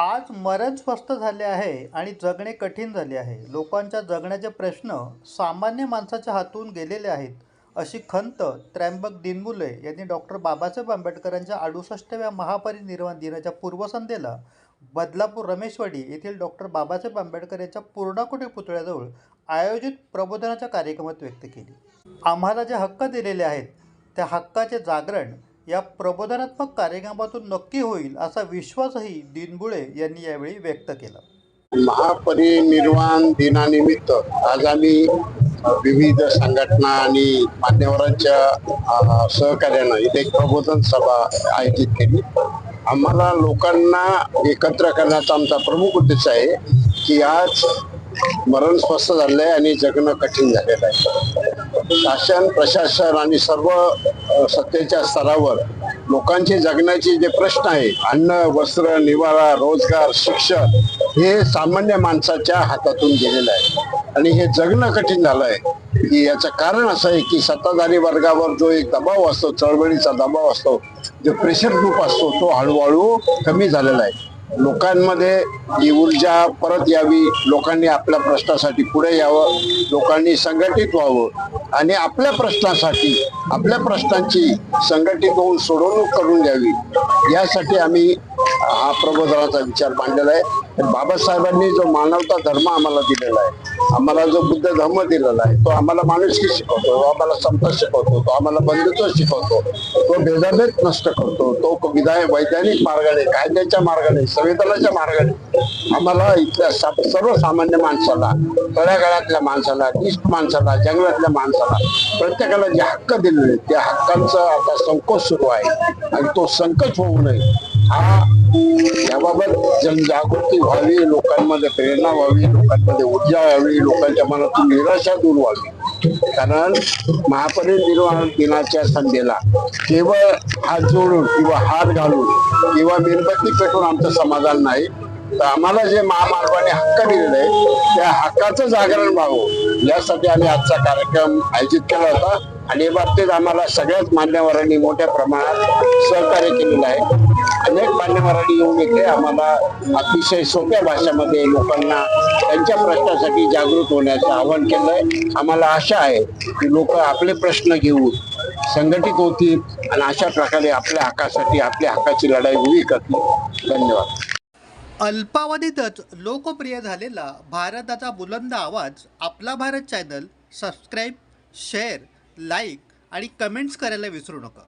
आज मरण स्वस्त झाले आहे आणि जगणे कठीण झाले आहे. लोकांच्या जगण्याचे प्रश्न सामान्य माणसाच्या हातून गेलेले आहेत अशी खंत त्र्यंबक दिनमुले यांनी डॉक्टर बाबासाहेब आंबेडकरांच्या अडुसष्टव्या महापरिनिर्वाण दिनाच्या पूर्वसंध्येला बदलापूर रमेशवाडी येथील डॉक्टर बाबासाहेब आंबेडकर यांच्या पूर्णाकुटी पुतळ्याजवळ आयोजित प्रबोधनाच्या कार्यक्रमात व्यक्त केली. आम्हाला जे हक्क दिलेले आहेत त्या हक्काचे जागरण या प्रबोधनात्मक कार्यक्रमातून नक्की होईल असा विश्वासही दिनबुळे यांनी यावेळी व्यक्त केला. महापरिनिर्वाण दिनानिमित्त आज आम्ही विविध संघटना आणि मान्यवरांच्या सहकार्यानं इथे एक प्रबोधन सभा आयोजित केली. आम्हाला लोकांना एकत्र करण्याचा आमचा प्रमुख उद्देश आहे की आज मरण स्वस्थ झालंय आणि जगणं कठीण झालेलं आहे. शासन प्रशासन आणि सर्व सत्तेच्या स्तरावर लोकांचे जगण्याचे जे प्रश्न आहे अन्न वस्त्र निवारा रोजगार शिक्षण हे सामान्य माणसाच्या हातातून गेलेलं आहे. आणि हे जगणं कठीण झालं आहे. की याचं कारण असं आहे की सत्ताधारी वर्गावर जो एक दबाव असतो चळवळीचा दबाव असतो जो प्रेशर ग्रुप असतो तो हळूहळू कमी झालेला आहे. लोकांमध्ये ही ऊर्जा परत यावी लोकांनी आपल्या प्रश्नासाठी पुढे यावं लोकांनी संघटित व्हावं आणि आपल्या प्रश्नासाठी आपल्या प्रश्नांची संघटित होऊन सोडवणूक करून द्यावी यासाठी आम्ही हा प्रबोधनाचा विचार मांडलेला आहे. तर बाबासाहेबांनी जो मानवता धर्म आम्हाला दिलेला आहे आम्हाला जो बुद्ध धर्म दिलेला आहे तो आम्हाला माणुसकी शिकवतो तो आम्हाला समता शिकवतो तो आम्हाला बंधुत्व शिकवतो तो भेदाभेद नष्ट करतो तो विधाय वैज्ञानिक मार्गाने कायद्याच्या मार्गाने संविधानाच्या मार्गाने. आम्हाला इथल्या सा- सर्वसामान्य माणसाला तळ्यागाळातल्या माणसाला इष्ट माणसाला जंगलातल्या माणसाला प्रत्येकाला जे हक्क दिलेले त्या हक्कांचा आता संकोच सुरू आहे. आणि तो संकट होऊ नये. हा याबाबत जनजागृती व्हावी लोकांमध्ये प्रेरणा व्हावी लोकांमध्ये ऊर्जा व्हावी लोकांच्या मनातून निराशा दूर व्हावी. कारण महापरिनिर्वाण दिनाच्या संध्येला केवळ हात जोडून किंवा हात घालून किंवा मेणबत्ती पेटून आमचं समाधान नाही तर आम्हाला जे महामानवाने हक्क दिलेले आहे त्या हक्काचं जागरण व्हावं. यासाठी आम्ही आजचा कार्यक्रम आयोजित केला होता. आणि या बाबतीत आम्हाला सगळ्याच मान्यवरांनी मोठ्या प्रमाणात सहकार्य केलेलं आहे. अनेक मान्यवरांनी येऊन इथे आम्हाला अतिशय सोप्या भाषेमध्ये लोकांना त्यांच्या प्रश्नासाठी जागृत होण्याचं आवाहन केलंय. आम्हाला आशा आहे की लोक आपले प्रश्न घेऊन संघटित होतील आणि अशा प्रकारे आपल्या हक्कासाठी आपल्या हक्काची लढाई उभी करतील. धन्यवाद. अल्पावधीतच लोकप्रिय झालेला भारताचा बुलंद आवाज आपला Bharat channel subscribe share like आणि कमेंट्स करायला विसरू नका.